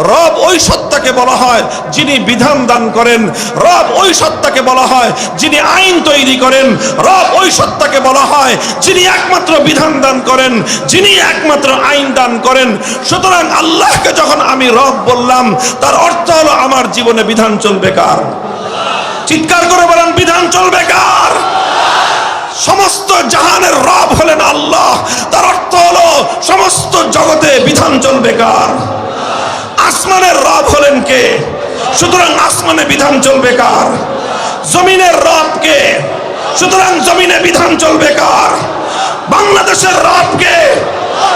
রব ওই সত্তাকে বলা হয়, যিনি বিধান দান করেন। রব ওই সত্তাকে বলা হয়, যিনি আইন তৈরি করেন। রব ওই সত্তাকে বলা হয়, যিনি একমাত্র বিধান দান করেন, যিনি একমাত্র আইন দান করেন। সুতরাং আল্লাহকে যখন আমি রব বললাম, তার অর্থ হলো আমার জীবনে বিধান চলবে কার? চিৎকার করে বলেন, বিধান চলবে কার? সমস্ত জাহানের রব হলেন আল্লাহ, তার অর্থ হলো সমস্ত জগতে বিধান চলবে কার? আসমানের রব হলেন কে? সুতরাং আসমানে বিধান চলবে কার? জমিনের রব কে? সুতরাং জমিনে বিধান চলবে কার? বাংলাদেশের রব কে?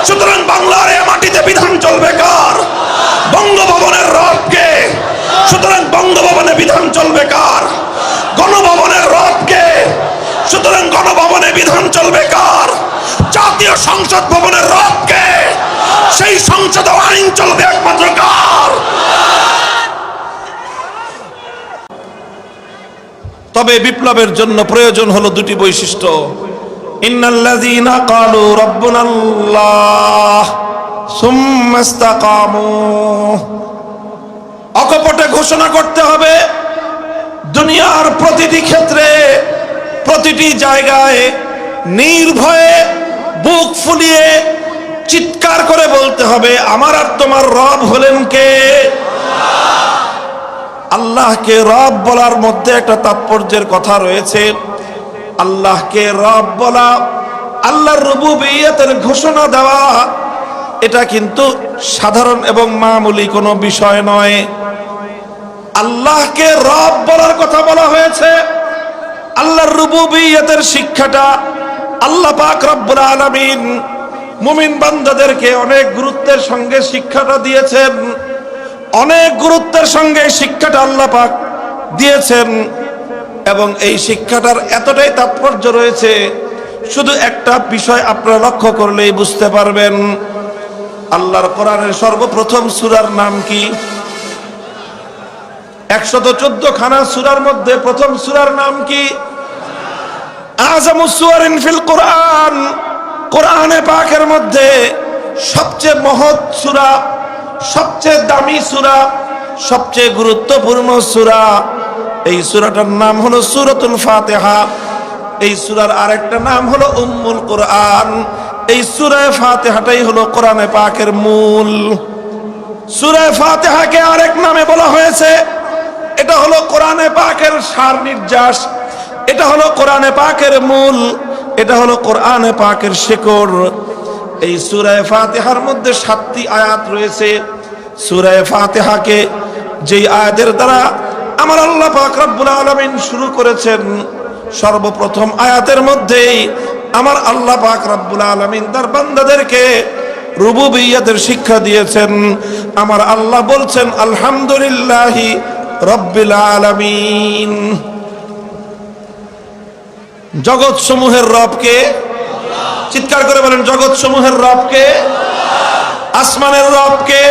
সুতরাং বাংলার এ মাটিতে বিধান চলবে কার? বঙ্গভবনের রব কে? সুতরাং বঙ্গভবনে বিধান চলবে কার? গণভবনের রব কে? সুতরাং গণভবনে বিধান চলবে কার? জাতীয় সংসদ ভবনের রব কে? সেই সংসদে আইন চলবে একমাত্র কার? তবে বিপ্লবের জন্য প্রয়োজন হলো দুটি বৈশিষ্ট্য। ইন্নাল্লাযীনা ক্বালু রাব্বুনাল্লাহ সুম্মা অকপটে ঘোষণা করতে হবে, দুনিয়ার প্রতিটি ক্ষেত্রে, প্রতিটি জায়গায় নির্ভয়ে বুক ফুলিয়ে চিৎকার করে বলতে হবে, আমার আর তোমার রব হলেন কে? আল্লাহকে রব বলার মধ্যে একটা তাৎপর্যের কথা রয়েছে। আল্লাহকে রব বলা, আল্লাহর রুবুবিয়তের ঘোষণা দেওয়া, এটা কিন্তু সাধারণ এবং মামুলি কোনো বিষয় নয়। আল্লাহকে রব বলার কথা বলা হয়েছে, আল্লাহর রুবুবিয়তের শিক্ষাটা আল্লাহ পাক রব্বুল আলামিন মুমিন বান্দাদেরকে অনেক গুরুত্বের সঙ্গে শিক্ষাটা দিয়েছেন। অনেক গুরুত্বের সঙ্গে শিক্ষাটা আল্লাহ পাক দিয়েছেন এবং এই শিক্ষাটার এতটাই তাৎপর্য রয়েছে, শুধু একটা বিষয় আপনারা লক্ষ্য করলেই বুঝতে পারবেন। আল্লাহর কোরআনের সর্বপ্রথম সূরার নাম কি? একশত চোদ্দ খানা সুরার মধ্যে প্রথম সুরার নাম কি? আজমুসুয়ারিন ফিল কোরআন। কোরআনে পাকের মধ্যে সবচেয়ে মহৎ সুরা, সবচেয়ে দামি সুরা, সবচেয়ে গুরুত্বপূর্ণ সুরা, এই সুরাটার নাম হলো সুরাতুল ফাতিহা। এই সুরার আরেকটা নাম হলো উম্মুল কোরআন। এই সুরায় ফাতিহাটাই হলো কোরআনে পাকের মূল। সুরায় ফাতিহাকে আরেক নামে বলা হয়েছে। এটা হলো কোরআনে পাকের সার নির্যাস। এটা হলো কোরআনে পাকের মূল। এটা হলো কোরআনে পাকের শেকড়। এই সুরায় ফাতিহার মধ্যে সাতটি আয়াত রয়েছে। সুরায় ফাতিহাকে যেই আয়াতের দ্বারা আমার আল্লাহ পাক রব্বুল আলামিন শুরু করেছেন, সর্বপ্রথম আয়াতের মধ্যেই আমার আল্লাহ পাক রব্বুল আলামিন তার বান্দাদেরকে রুবুবিয়তের শিক্ষা দিয়েছেন। আমার আল্লাহ বলছেন, আলহামদুলিল্লাহি রব্বিল আলামিন। জগৎ সমূহের রবকে, চিৎকার করে বলেন জগৎ সমূহের রবকে, আসমানের রবকে,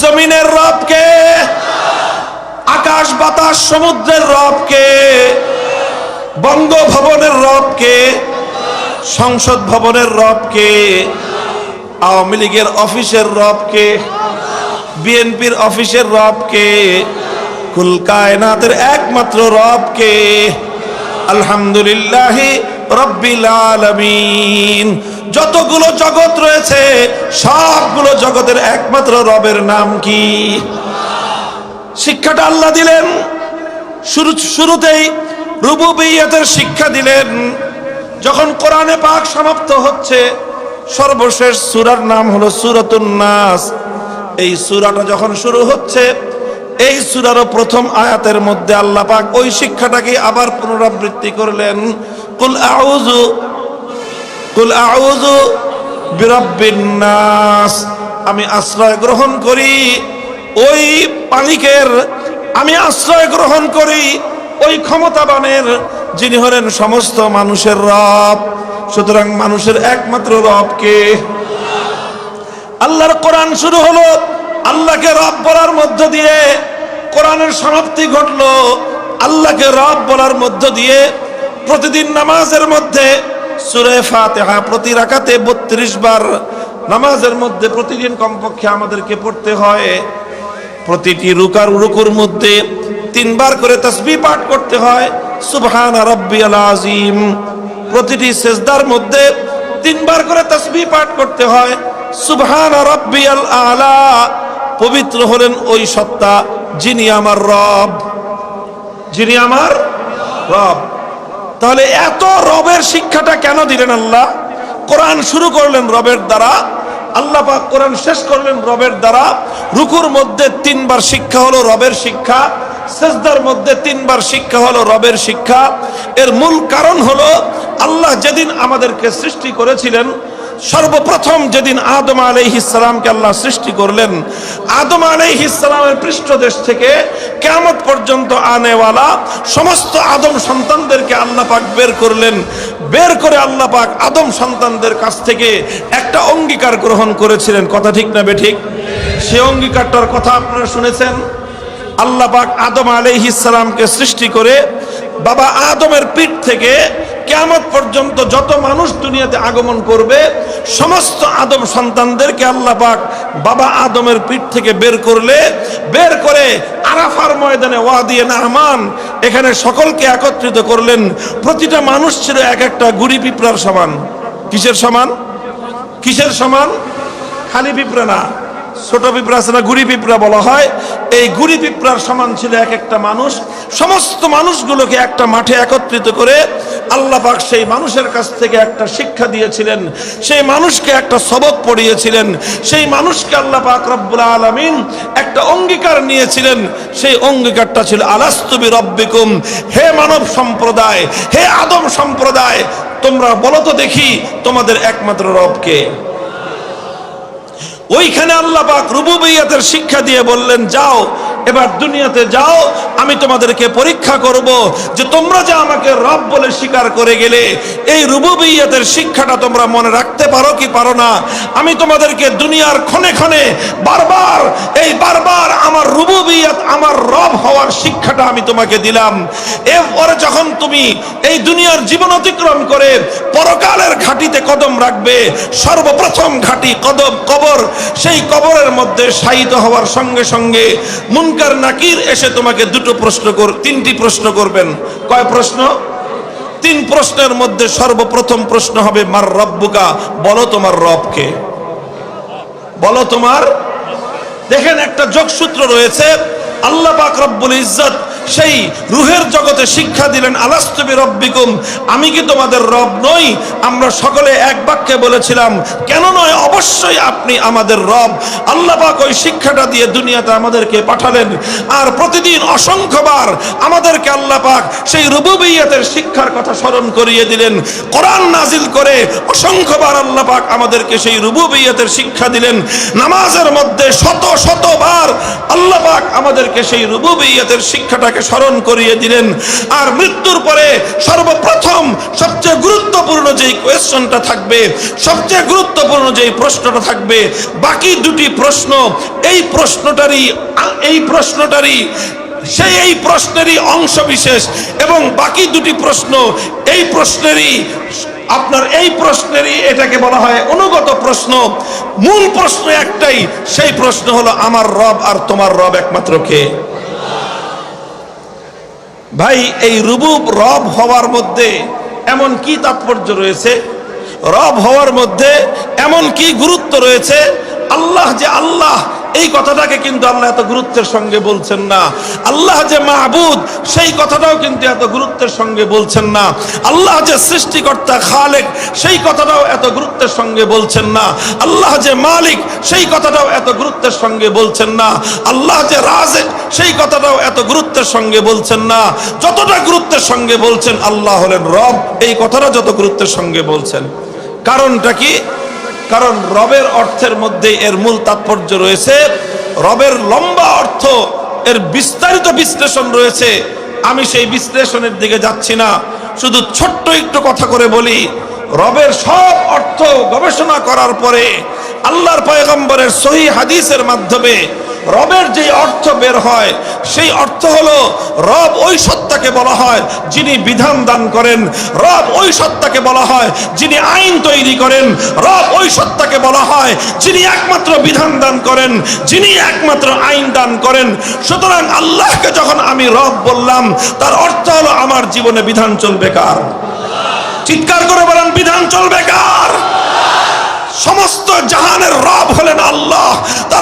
জমিনের রবকে, আকাশ, বাতাস, সমুদ্রের রবকে, বঙ্গভবনের রবকে, সংসদ ভবনের রবকে, আওয়ামী লীগের অফিসের রবকে, বিএনপির অফিসের রবকে, কুল কায়নাতের একমাত্র রবকে আলহামদুলিল্লাহ রব্বিল আলামিন। যতগুলো জগৎ রয়েছে, সবগুলো জগতের একমাত্র রবের নাম কি? শিক্ষাটা আল্লাহ দিলেন। শুরু, শুরুতেই রুবুবিয়তের শিক্ষা দিলেন। যখন কোরআনে পাক সমাপ্ত হচ্ছে, সর্বশেষ সুরার নাম হলো সূরাতুন নাস। এই সূরাটা যখন শুরু হচ্ছে এই সূরারও প্রথম আয়াতের মধ্যে আল্লাহ পাক ওই শিক্ষাটাকে আবার পুনরাবৃত্তি করলেন। কুল আউযু কুল আউযু বিরাব্বিন নাস। আমি আশ্রয় গ্রহণ করি, ওই মালিকের আমি আশ্রয় গ্রহণ করি, ওই ক্ষমতাবানের যিনি হলেন সমস্ত মানুষের রব। সুতরাং মানুষের একমাত্র রবকে আল্লাহর কোরআন শুরু হলো আল্লাহকে রব বলার মধ্য দিয়ে। কোরআনের সমাপ্তি ঘটলো, আল্লাহকে রব বলার মধ্য দিয়ে প্রতিদিন নামাজের মধ্যে সুরে ফাতেহা প্রতি রাকাতে বত্রিশ বার নামাজের মধ্যে প্রতিদিন কমপক্ষে আমাদেরকে পড়তে হয়। প্রতিটি রুকার রুকুর মধ্যে তিনবার করে তসবি পাঠ করতে হয়। সুবহান রাব্বিয়াল আজিম প্রতিটি সেজদার মধ্যে তিনবার করে তসবি পাঠ করতে হয়। সুবহান রাব্বিয়াল আলা। পবিত্র হলেন ওই সত্তা। যিনি আমার রব। যিনি আমার রব। তাহলে এত রবের শিক্ষাটা কেন দিলেন আল্লাহ? কোরআন শুরু করলেন রবের দ্বারা, আল্লাহ পাক কোরআন শেষ করলেন রবের দ্বারা। রুকুর মধ্যে তিনবার শিক্ষা হলো রবের শিক্ষা, সেজদার মধ্যে তিনবার শিক্ষা হলো রবের শিক্ষা। এর মূল কারণ হলো, আল্লাহ যেদিন আমাদেরকে সৃষ্টি করেছিলেন সর্বপ্রথম যেদিন আদম আলাইহিসালামকে আল্লাহ সৃষ্টি করলেন, আদম আলাইহিসালামের পৃষ্ঠদেশ থেকে কেমত পর্যন্ত আনেওয়ালা সমস্ত আদম সন্তানদেরকে আল্লাহ পাক বের করলেন। বের করে আল্লাহ পাক আদম সন্তানদের কাছ থেকে একটা অঙ্গীকার গ্রহণ করেছিলেন। কথা ঠিক না বেঠিক সে অঙ্গীকারটার কথা আপনারা শুনেছেন? আল্লাহ পাক আদম আলাইহিসালামকে সৃষ্টি করে বাবা আদমের পিঠ থেকে কেয়ামত পর্যন্ত যত মানুষ দুনিয়াতে আগমন করবে, সমস্ত আদম সন্তানদেরকে আল্লাহ পাক বাবা আদমের পিঠ থেকে বের করলে, বের করে আরাফার ময়দানে ওয়া দিয়ে নাহমান এখানে সকলকে একত্রিত করলেন। প্রতিটা মানুষ ছিল এক একটা গুড়ি পিঁপড়ার সমান। কিসের সমান? কিসের সমান? খালি পিঁপড়া না। ছোট পিঁপড়া আছে না, গুড়ি পিঁপড়া বলা হয়। এই গুড়ি পিঁপড়ার সমান ছিল এক একটা মানুষ। সমস্ত মানুষগুলোকে একটা মাঠে একত্রিত করে আল্লাহ পাক সেই মানুষের কাছ থেকে একটা শিক্ষা দিয়েছিলেন। সেই মানুষকে একটা সবক পড়িয়েছিলেন। সেই মানুষকে আল্লাহ পাক রব্বুল আলামিন একটা অঙ্গীকার নিয়েছিলেন। সেই অঙ্গীকারটা ছিল আলাস্তুবি রব্বিকুম হে মানব সম্প্রদায়, হে আদম সম্প্রদায়, তোমরা বলো তো দেখি তোমাদের একমাত্র রবকে ওইখানে আল্লাহ পাক রুবুবিয়াতের শিক্ষা দিয়ে বললেন, যাও, এবার দুনিয়াতে যাও, আমি তোমাদেরকে পরীক্ষা করব যে তোমরা যে আমাকে রব বলে স্বীকার করে গেলে, এই রুবুবিয়াতের শিক্ষাটা তোমরা মনে রাখতে পারো কি পারো না? আমি তোমাদেরকে দুনিয়ার ক্ষণে ক্ষণে বারবার, এই বারবার আমার রুবুবিয়াত, আমার রব হওয়ার শিক্ষাটা আমি তোমাকে দিলাম। এরপরে যখন তুমি এই দুনিয়ার জীবন অতিক্রম করে পরকালের ঘাটিতে কদম রাখবে, সর্বপ্রথম ঘাটি কদম, কবর, সেই কবরের মধ্যে শায়িত হওয়ার সঙ্গে সঙ্গে মুনকার নাকির এসে তোমাকে দুটো প্রশ্ন কর, তিনটি প্রশ্ন করবেন। কয় প্রশ্ন? তিন প্রশ্নের মধ্যে সর্বপ্রথম প্রশ্ন হবে, মার রব্বুকা? বলো তোমার রবকে। বলো তোমার। দেখেন একটা যোগসূত্র রয়েছে, আল্লাহ পাক রব্বুল ইজ্জত সেই রুহের জগতে শিক্ষা দিলেন আলাস্তবি রব্বিকুম আমি কি তোমাদের রব নই? আমরা সকলে এক বাক্যে বলেছিলাম, কেন নয়, অবশ্যই আপনি আমাদের রব। আল্লাহ পাক ওই শিক্ষাটা দিয়ে দুনিয়াতে আমাদেরকে পাঠালেন। আর প্রতিদিন অসংখ্যবার আমাদেরকে আল্লাহ পাক সেই রুবুবিয়াতের শিক্ষার কথা স্মরণ করিয়ে দিলেন। কোরআন নাজিল করে অসংখ্যবার আল্লাহ পাক আমাদেরকে সেই রুবুবিয়াতের শিক্ষা দিলেন। নামাজের মধ্যে শত, শতবার আল্লাহ পাক আমাদেরকে সেই রুবুবিয়াতের শিক্ষাটাকে স্মরণ করিয়ে দিলেন। আর মৃত্যুর পরে সর্বপ্রথম, সবচেয়ে গুরুত্বপূর্ণ যেই কোয়েশ্চনটা থাকবে, সবচেয়ে গুরুত্বপূর্ণ যেই প্রশ্নটা থাকবে, বাকি দুটি প্রশ্ন, এই প্রশ্নটারই এই প্রশ্নটারই, সেই, এই প্রশ্নেরই অংশ বিশেষ এবং বাকি দুটি প্রশ্ন, এই প্রশ্নেরই, আপনার এই প্রশ্নেরই এটাকে বলা হয় অনুগত প্রশ্ন। মূল প্রশ্ন একটাই, সেই প্রশ্ন হলো, আমার রব আর তোমার রব একমাত্র কে? ভাই, এই রুবুব রব হওয়ার মধ্যে এমন কি তাৎপর্য রয়েছে? রব হওয়ার মধ্যে এমন কি গুরুত্ব রয়েছে? আল্লাহ যে আল্লাহ এই কথাটাকে কিন্তু আল্লাহ এত গুরুত্বের সঙ্গে বলছেন না। আল্লাহ যে মাহবুদ, সেই কথাটাও কিন্তু এত গুরুত্বের সঙ্গে বলছেন না। আল্লাহ যে সৃষ্টিকর্তা খালেক, সেই কথাটাও এত গুরুত্বের সঙ্গে বলছেন না। আল্লাহ যে মালিক, সেই কথাটাও এত গুরুত্বের সঙ্গে বলছেন না। আল্লাহ যে রাজেক, সেই কথাটাও এত গুরুত্বের সঙ্গে বলছেন না। যতটা গুরুত্বের সঙ্গে বলছেন, আল্লাহ হলেন রব। এই কথাটা যত গুরুত্বের সঙ্গে বলছেন। কারণটা কি? কারণ রবের অর্থের মধ্যে এর মূল তাৎপর্য রয়েছে, রবের লম্বা অর্থ, এর বিস্তারিত বিশ্লেষণ রয়েছে। আমি সেই বিশ্লেষণের দিকে যাচ্ছি না, শুধু ছোট্ট একটু কথা করে বলি, রবের সব অর্থ গবেষণা করার পরে আল্লাহর পয়গম্বরের সহি হাদিসের মাধ্যমে রবের যে অর্থ বের হয়, সেই অর্থ হলো রব ওই সত্তাকে বলা হয় যিনি বিধান দান করেন। রব ওই সত্তাকে বলা হয় যিনি আইন তৈরি করেন। রব ওই সত্তাকে বলা হয় যিনি একমাত্র বিধান দান করেন, যিনি একমাত্র আইন দান করেন। সুতরাং আল্লাহকে যখন আমি রব বললাম, তার অর্থ হলো আমার জীবনে বিধান চলবে কার? চিৎকার করে বলেন, বিধান চলবে কার? সমস্ত জাহানের রব হলেন আল্লাহ, তার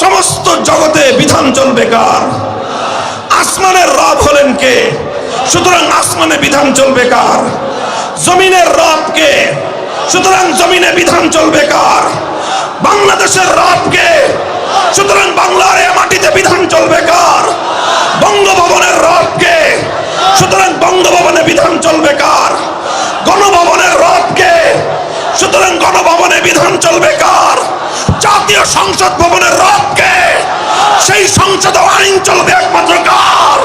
সমস্ত জগতে বিধান চলবে কার? আসমানের রব হলেন কে? সুতরাং আসমানে বিধান চলবে কার? জমিনের রব কে? সুতরাং জমিনে বিধান চলবে কার? বাংলাদেশের রব কে? সুতরাং বাংলার মাটিতে বিধান চলবে কার? বঙ্গভবনের রব কে? সুতরাং বঙ্গভবনে বিধান চলবে কার? গণভবনের রব কে? সুতরাং গণভবনে বিধান চলবে কার? জাতীয় সংসদ ভবনের রথকে সেই সংসদ আইন চলবে একমাত্র কার?